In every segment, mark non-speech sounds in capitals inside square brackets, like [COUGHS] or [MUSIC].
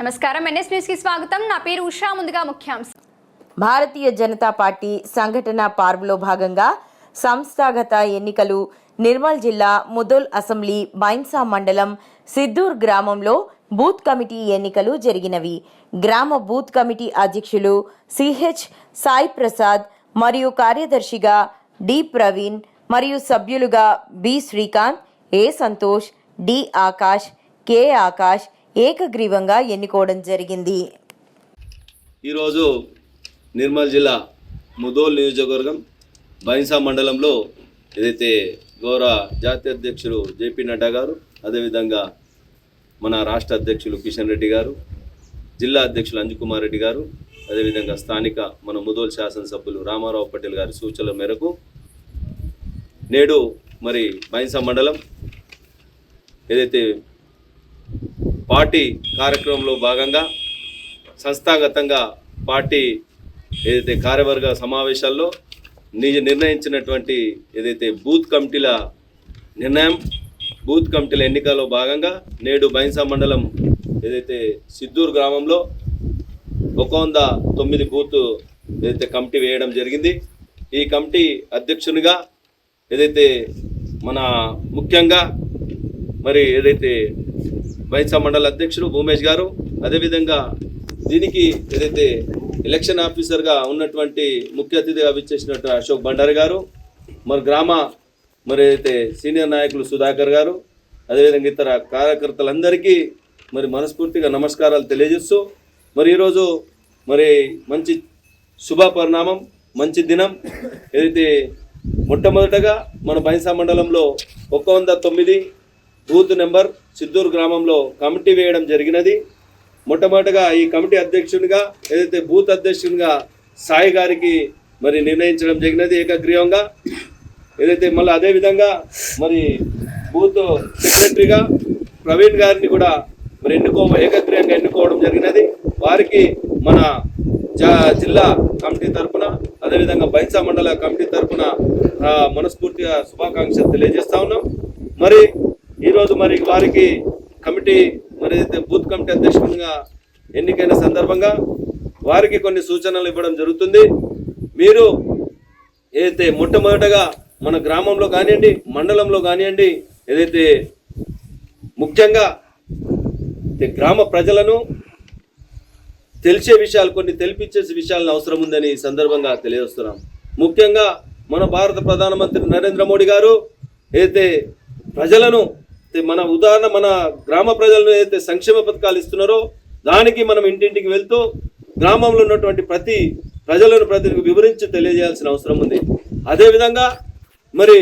నమస్కారం. ఎన్ఎస్ న్యూస్కి స్వాగతం. నా పేరు ఉషా. ముందుగా ముఖ్యాంశం. భారతీయ జనతా పార్టీ సంఘటన పార్వ్లో భాగంగా సంస్థాగత ఎన్నికలు నిర్మల్ జిల్లా ముదోల్ అసెంబ్లీ బైన్సా మండలం సిద్దూర్ గ్రామంలో బూత్ కమిటీ ఎన్నికలు జరిగినవి. గ్రామ బూత్ కమిటీ అధ్యక్షులు సిహెచ్ సాయి ప్రసాద్ మరియు కార్యదర్శిగా డి ప్రవీణ్ మరియు సభ్యులుగా B Srikanth A Santosh D Akash K Akash ఏకగ్రీవంగా ఎన్నుకోవడం జరిగింది. ఈరోజు నిర్మల్ జిల్లా ముదోల్ నియోజకవర్గం బైన్సా మండలంలో ఏదైతే గౌరవ జాతీయ అధ్యక్షులు జేపీ నడ్డా గారు అదేవిధంగా మన రాష్ట్ర అధ్యక్షులు కిషన్ రెడ్డి గారు జిల్లా అధ్యక్షులు అంజుకుమార్ రెడ్డి గారు అదేవిధంగా స్థానిక మన ముదోల్ శాసనసభ్యులు రామారావు పటేల్ గారి సూచనల మేరకు నేడు మరి బైన్సా మండలం ఏదైతే పార్టీ కార్యక్రమంలో భాగంగా సంస్థాగతంగా పార్టీ ఏదైతే కార్యవర్గ సమావేశాల్లో నిజ నిర్ణయించినటువంటి ఏదైతే బూత్ కమిటీల నిర్ణయం బూత్ కమిటీల ఎన్నికల్లో భాగంగా నేడు బైన్సా మండలం ఏదైతే సిద్దూరు గ్రామంలో ఒక వంద తొమ్మిది బూత్ ఏదైతే కమిటీ వేయడం జరిగింది. ఈ కమిటీ అధ్యక్షునిగా ఏదైతే మన ముఖ్యంగా మరి ఏదైతే బైన్సా మండల అధ్యక్షుడు భూమేష్ గారు అదేవిధంగా దీనికి ఏదైతే ఎలక్షన్ ఆఫీసర్గా ఉన్నటువంటి ముఖ్య అతిథిగా విచ్చేసినట్టు అశోక్ భండారి గారు మరి గ్రామ మరి అయితే సీనియర్ నాయకులు సుధాకర్ గారు అదేవిధంగా ఇతర కార్యకర్తలందరికీ మరి మనస్ఫూర్తిగా నమస్కారాలు తెలియజేస్తూ మరి ఈరోజు మరి మంచి శుభ పరిణామం మంచి దినం. ఏదైతే మొట్టమొదటగా మన బైన్సా మండలంలో ఒక వంద తొమ్మిది బూత్ నెంబర్ సిద్దూరు గ్రామంలో కమిటీ వేయడం జరిగినది. మొట్టమొదటగా ఈ కమిటీ అధ్యక్షునిగా ఏదైతే బూత్ అధ్యక్షునిగా సాయి గారికి మరి నిర్ణయించడం జరిగినది ఏకగ్రీవంగా. ఏదైతే మళ్ళీ అదేవిధంగా మరి బూత్ సెక్రటరీగా ప్రవీణ్ గారిని కూడా మరి ఎన్నుకో ఏకగ్రీయంగా ఎన్నుకోవడం జరిగినది. వారికి మన జా జిల్లా కమిటీ తరపున అదేవిధంగా బైసా మండల కమిటీ తరపున మనస్ఫూర్తిగా శుభాకాంక్షలు తెలియజేస్తా ఉన్నాం. మరి ఈరోజు మరి వారికి కమిటీ మరి అయితే బూత్ కమిటీ అధ్యక్షునిగా ఎన్నికైన సందర్భంగా వారికి కొన్ని సూచనలు ఇవ్వడం జరుగుతుంది. మీరు ఏదైతే మొట్టమొదటగా మన గ్రామంలో కానివ్వండి మండలంలో కానివ్వండి ఏదైతే ముఖ్యంగా గ్రామ ప్రజలను తెలిసే విషయాలు కొన్ని తెలిపించే విషయాలను అవసరం ఉందని ఈ సందర్భంగా తెలియజేస్తున్నాం. ముఖ్యంగా మన భారత ప్రధానమంత్రి నరేంద్ర మోడీ గారు ఏదైతే ప్రజలను మన ఉదాహరణ మన గ్రామ ప్రజలను ఏదైతే సంక్షేమ పథకాలు ఇస్తున్నారో దానికి మనం ఇంటింటికి వెళ్తూ గ్రామంలో ఉన్నటువంటి ప్రతి ప్రజలను ప్రతికి వివరించి తెలియజేయాల్సిన అవసరం ఉంది. అదేవిధంగా మరి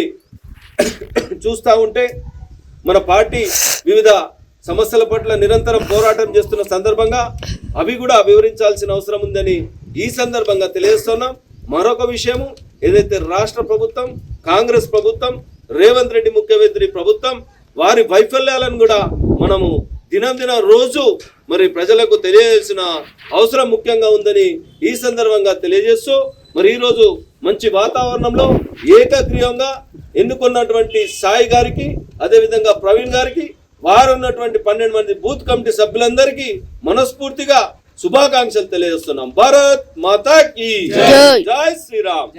[COUGHS] చూస్తూ ఉంటే మన పార్టీ వివిధ సమస్యల పట్ల నిరంతరం పోరాటం చేస్తున్న సందర్భంగా అవి కూడా వివరించాల్సిన అవసరం ఉందని ఈ సందర్భంగా తెలియజేస్తున్నాం. మరొక విషయము ఏదైతే రాష్ట్ర ప్రభుత్వం కాంగ్రెస్ ప్రభుత్వం రేవంత్ రెడ్డి ముఖ్యమంత్రి ప్రభుత్వం వారి వైఫల్యాలను కూడా మనము దినం దినం రోజు మరి ప్రజలకు తెలియజేసిన అవసరం ముఖ్యంగా ఉందని ఈ సందర్భంగా తెలియజేస్తూ మరి ఈరోజు మంచి వాతావరణంలో ఏకగ్రీవంగా ఎన్నుకున్నటువంటి సాయి గారికి అదేవిధంగా ప్రవీణ్ గారికి వారు ఉన్నటువంటి పన్నెండు మంది బూత్ కమిటీ సభ్యులందరికీ మనస్ఫూర్తిగా శుభాకాంక్షలు తెలియజేస్తున్నాం. భారత్ మాతా కీ జై శ్రీరామ్.